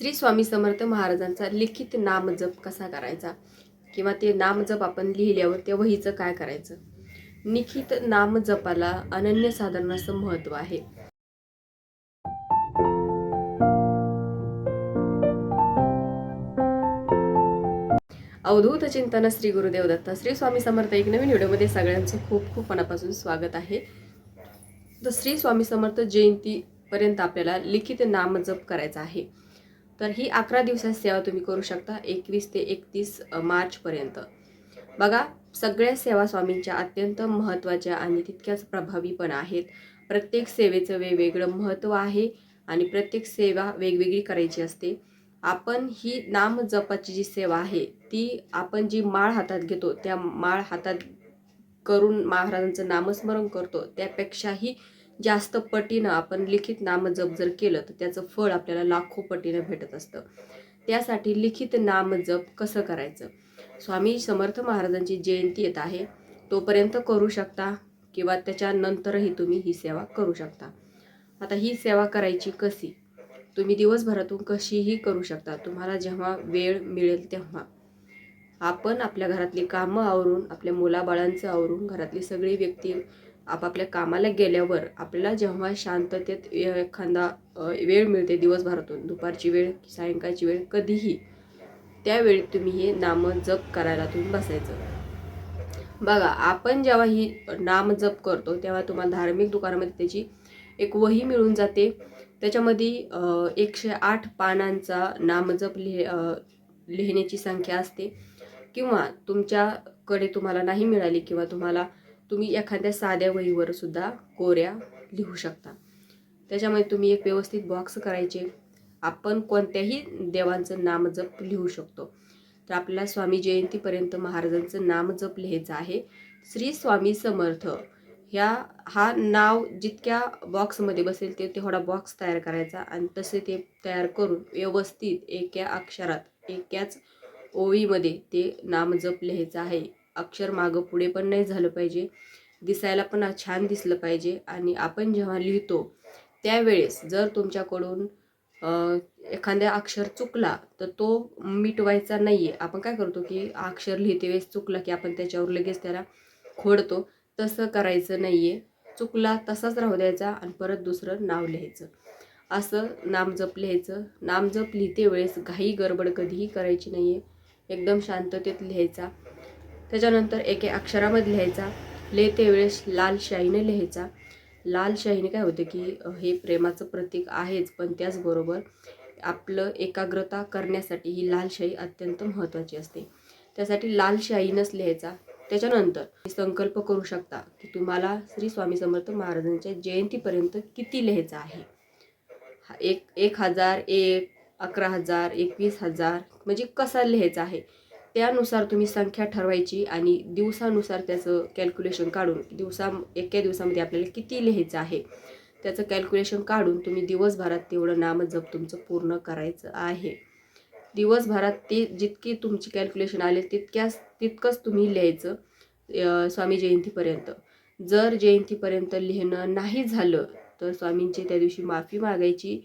श्री स्वामी समर्थ महाराजांचा लिखित नामजप कसा करायचा? किंवा ते नामजप आपण लिहिल्यावर त्या वहीचं काय करायचं? लिखित नामजपाला अनन्यसाधारण असं महत्त्व आहे. अवधूत चिंतन श्री गुरुदेव दत्त. श्री स्वामी समर्थ एक नवीन व्हिडिओमध्ये सगळ्यांचं खूप खूप मनापासून स्वागत आहे. तर श्री स्वामी समर्थ जयंतीपर्यंत आपल्याला लिखित नामजप करायचा आहे. तर ही अकरा दिवसात सेवा तुम्ही करू शकता एकवीस ते एकतीस मार्चपर्यंत. बघा सगळ्या सेवा स्वामींच्या अत्यंत महत्त्वाच्या आणि तितक्याच प्रभावी पण आहेत. प्रत्येक सेवेचं वेगवेगळं महत्त्व आहे आणि प्रत्येक सेवा वेगवेगळी करायची असते. आपण ही नाम जपाची जी सेवा आहे ती आपण जी माळ हातात घेतो त्या माळ हातात करून महाराजांचं नामस्मरण करतो त्यापेक्षाही जास्त पटीनं आपण लिखित नामजप जर केलं तर त्याचं फळ आपल्याला लाखो पटीनं भेटत असतं. त्यासाठी लिखित नामजप कसं करायचं? स्वामी समर्थ महाराजांची जयंती येत आहे. तोपर्यंत करू शकता किंवा त्याच्यानंतरही तुम्ही ही सेवा करू शकता. आता ही सेवा करायची कशी? तुम्ही दिवसभरातून कशीही करू शकता. तुम्हाला जेव्हा वेळ मिळेल तेव्हा. आपण आपल्या घरातली कामं आवरून आपल्या मुलाबाळांचं आवरून घरातली सगळी व्यक्ती आपापल्या कामाला गेल्यावर आपल्याला जेव्हा शांततेत एखादा वेळ मिळते दिवसभरातून दुपारची वेळ सायंकाळची वेळ कधीही त्यावेळी तुम्ही हे नाम जप करायला तुम्ही बसायचं. बघा आपण जेव्हा ही नाम जप करतो तेव्हा तुम्हाला धार्मिक दुकानामध्ये त्याची एक वही मिळून जाते. त्याच्यामध्ये एकशे आठ पानांचा नामजप लिह लिहिण्याची संख्या असते. किंवा तुमच्याकडे तुम्हाला नाही मिळाली किंवा तुम्हाला तुम्ही एखाद्या साध्या वहीवर सुद्धा कोऱ्या लिहू शकता. त्याच्यामध्ये तुम्ही एक व्यवस्थित बॉक्स करायचे. आपण कोणत्याही देवांचं नामजप लिहू शकतो. तर आपल्याला स्वामी जयंतीपर्यंत महाराजांचं नामजप लिहायचं आहे. श्री स्वामी समर्थ ह्या हा नाव जितक्या बॉक्समध्ये बसेल ते तेवढा बॉक्स तयार करायचा आणि तसे ते तयार करून व्यवस्थित एका अक्षरात एकाच ओळीमध्ये ते नामजप लिहायचं आहे. अक्षर मागं पुढे पण नाही झालं पाहिजे. दिसायला पण छान दिसलं पाहिजे. आणि आपण जेव्हा लिहितो त्यावेळेस जर तुमच्याकडून एखाद्या अक्षर चुकला तर तो मिटवायचा नाही आहे आपण काय करतो की अक्षर लिहिते वेळेस चुकला की आपण त्याच्यावर लगेच त्याला खोडतो. तसं करायचं नाही आहे चुकला तसाच राहू द्यायचा आणि परत दुसरं नाव लिहायचं. असं नामजप लिहायचं. नामजप लिहिते वेळेस घाई गडबड कधीही करायची नाही आहे एकदम शांततेत लिहायचा. त्याच्यानंतर एके अक्षरामध्ये लिहायचा. लिहिते वेळेस लाल शाईने लिहायचा. लाल शाईने काय होतं की हे प्रेमाचं प्रतीक आहेच पण त्याचबरोबर आपलं एकाग्रता करण्यासाठी ही लाल अत्यंत महत्त्वाची असते. त्यासाठी लाल लिहायचा. त्याच्यानंतर संकल्प करू शकता की तुम्हाला श्री स्वामी समर्थ महाराजांच्या जयंतीपर्यंत किती लिहायचं आहे? हा एक एक हजार एक अकरा हजार एकवीस हजार म्हणजे कसा लिहायचा आहे? त्यानुसार तुम्ही संख्या ठरवायची आणि दिवसानुसार त्याचं कॅल्क्युलेशन काढून दिवसा एका दिवसामध्ये आपल्याला किती लिहायचं आहे त्याचं कॅल्क्युलेशन काढून तुम्ही दिवसभरात तेवढं नामजप तुमचं पूर्ण करायचं आहे. दिवसभरात ते जितकी तुमची कॅल्क्युलेशन आले तितक्याच तितकंच तुम्ही लिहायचं स्वामी जयंतीपर्यंत. जर जयंतीपर्यंत लिहिणं नाही झालं तर स्वामींची त्या दिवशी माफी मागायची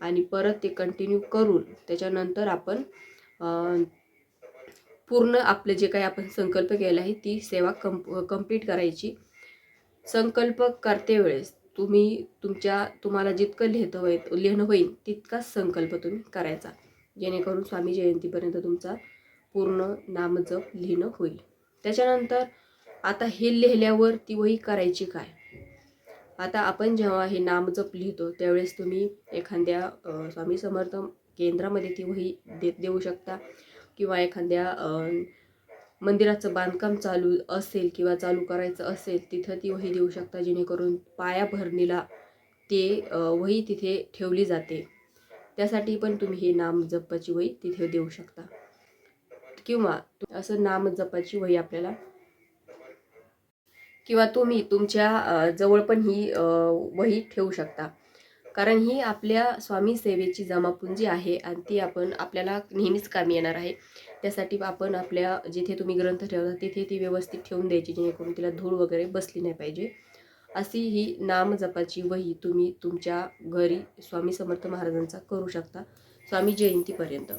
आणि परत ते कंटिन्यू करून त्याच्यानंतर आपण पूर्ण आपलं जे काही आपण संकल्प केला आहे ती सेवा कंप कंप्लीट करायची. संकल्प करते वेळेस तुम्ही तुमच्या तुम्हाला जितकं लिहितं होईल लिहिणं होईल तितकाच संकल्प तुम्ही करायचा. जेणेकरून स्वामी जयंतीपर्यंत तुमचा पूर्ण नामजप लिहिणं होईल. त्याच्यानंतर आता हे लिहिल्यावर ती वही करायची काय? आता आपण जेव्हा हे नामजप लिहितो त्यावेळेस तुम्ही एखाद्या स्वामी समर्थ केंद्रामध्ये ती वही दे देऊ शकता. किंवा एखाद्या मंदिराचं बांधकाम चालू असेल किंवा चालू करायचं असेल तिथं ती वही देऊ शकता जेणेकरून पायाभरणीला ते वही तिथे ठेवली जाते. त्यासाठी पण तुम्ही हे नाम जपाची वही तिथे देऊ शकता. किंवा असं नाम जपाची वही आपल्याला किंवा तुम्ही तुमच्या जवळ पण ही वही ठेवू शकता. कारण ही आपल्या स्वामी सेवेची जमापुंजी आहे आणि ती आपण आपल्याला नेहमीच कामी येणार आहे. त्यासाठी आपण आपल्या जिथे तुम्ही ग्रंथ ठेवता तिथे ती व्यवस्थित ठेवून द्यायची जेणेकरून तिला धूळ वगैरे बसली नाही पाहिजे. अशी ही नामजपाची वही तुम्ही तुमच्या घरी स्वामी समर्थ महाराजांचा करू शकता स्वामी जयंतीपर्यंत.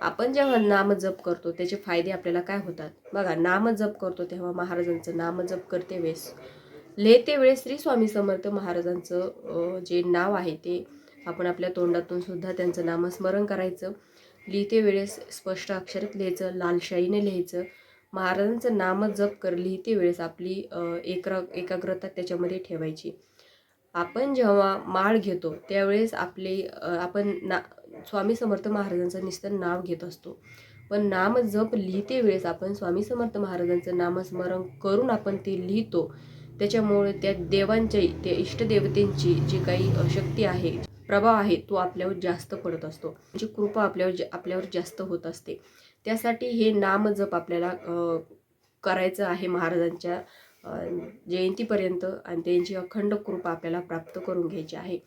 आपण जेव्हा नामजप करतो त्याचे फायदे आपल्याला काय होतात? बघा नामजप करतो तेव्हा महाराजांचं नामजप करते वेळेस लिहिते वेळेस श्री स्वामी समर्थ महाराजांचं जे नाव आहे ते आपण आपल्या तोंडातून सुद्धा त्यांचं नामस्मरण करायचं. लिहिते वेळेस स्पष्ट अक्षरात लिहायचं लालशाहीने लिहायचं. महाराजांचं नाम जप कर लिहिते वेळेस आपली एकरा एकाग्रता त्याच्यामध्ये ठेवायची. आपण जेव्हा माळ घेतो त्यावेळेस आपले आपण ना स्वामी समर्थ महाराजांचं निस्तन नाव घेत असतो. पण नाम जप लिहिते वेळेस आपण स्वामी समर्थ महाराजांचं नामस्मरण करून आपण ते लिहितो. त्याच्यामुळे त्या देवांची त्या इष्टदेवतेंची जी काही शक्ती आहे प्रभाव आहे तो आपल्यावर जास्त पडत असतो. म्हणजे कृपा आपल्यावर आपल्यावर जास्त होत असते. त्यासाठी हे नामजप आपल्याला करायचं आहे महाराजांच्या जयंतीपर्यंत आणि त्यांची अखंड कृपा आपल्याला प्राप्त करून घ्यायची आहे.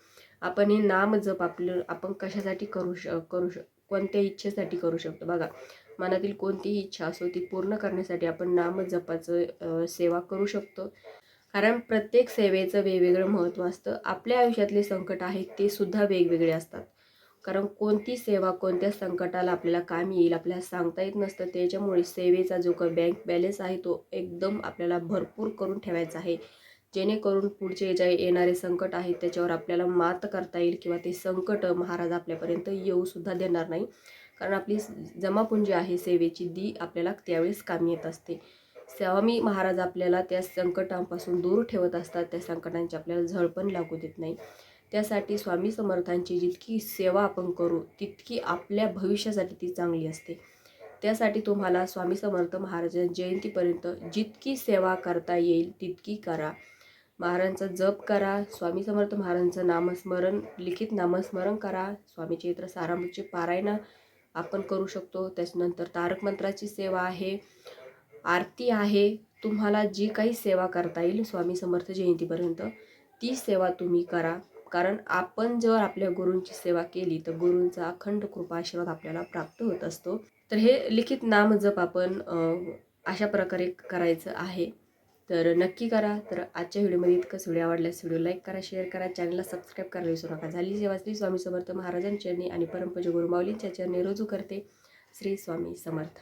आपण हे नामजप आपलं आपण कशासाठी करू श करू श कोणत्या इच्छेसाठी करू शकतो? बघा मनातील कोणतीही इच्छा असो ती पूर्ण करण्यासाठी आपण नामजपाचं सेवा करू शकतो. कारण प्रत्येक सेवेचं वेगवेगळं महत्त्व असतं. आपल्या आयुष्यातले संकट आहेत ते सुद्धा वेगवेगळे असतात. कारण कोणती सेवा कोणत्या संकटाला आपल्याला कामी येईल आपल्याला सांगता येत नसतं. त्याच्यामुळे सेवेचा जो काही बँक बॅलन्स आहे तो एकदम आपल्याला भरपूर करून ठेवायचा आहे. जेणेकरून पुढचे जे येणारे संकट आहेत त्याच्यावर आपल्याला मात करता येईल किंवा ते संकट महाराज आपल्यापर्यंत येऊसुद्धा देणार नाही. कारण आपली जमापुंजी आहे सेवेची दी आपल्याला त्यावेळेस कामी येत असते. स्वामी महाराज आपल्याला त्या संकटांपासून दूर ठेवत असतात. त्या संकटांची आपल्याला झळ पण लागू देत नाही. त्यासाठी स्वामी समर्थांची जितकी सेवा आपण करू तितकी आपल्या भविष्यासाठी ती चांगली असते. त्यासाठी तुम्हाला स्वामी समर्थ महाराजां जयंतीपर्यंत जितकी सेवा करता येईल तितकी करा. महाराजांचा जप करा. स्वामी समर्थ महाराजांचं नामस्मरण लिखित नामस्मरण करा. स्वामी चैत्र सारामृतचे पारायण आपण करू शकतो. त्याच्यानंतर तारक मंत्राची सेवा आहे. आरती आहे. तुम्हाला जी काही सेवा करता येईल स्वामी समर्थ जयंतीपर्यंत ती सेवा तुम्ही करा. कारण आपण जर आपल्या गुरूंची सेवा केली तर गुरूंचा अखंड कृपा आशीर्वाद आपल्याला प्राप्त होत असतो. तर हे लिखित नाम जप आपण अशा प्रकारे करायचं आहे. तर नक्की करा. तर आजच्या व्हिडिओमध्ये इतकंच. व्हिडिओ आवडल्यास व्हिडिओ लाईक करा शेअर करा चॅनलला सबस्क्राईब करायला विसरू नका. झाली सेवा श्री स्वामी समर्थ महाराजांच्या चरणी आणि परमपूज गुरुमाऊलींच्या चरणी रुजू करते श्री स्वामी समर्थ.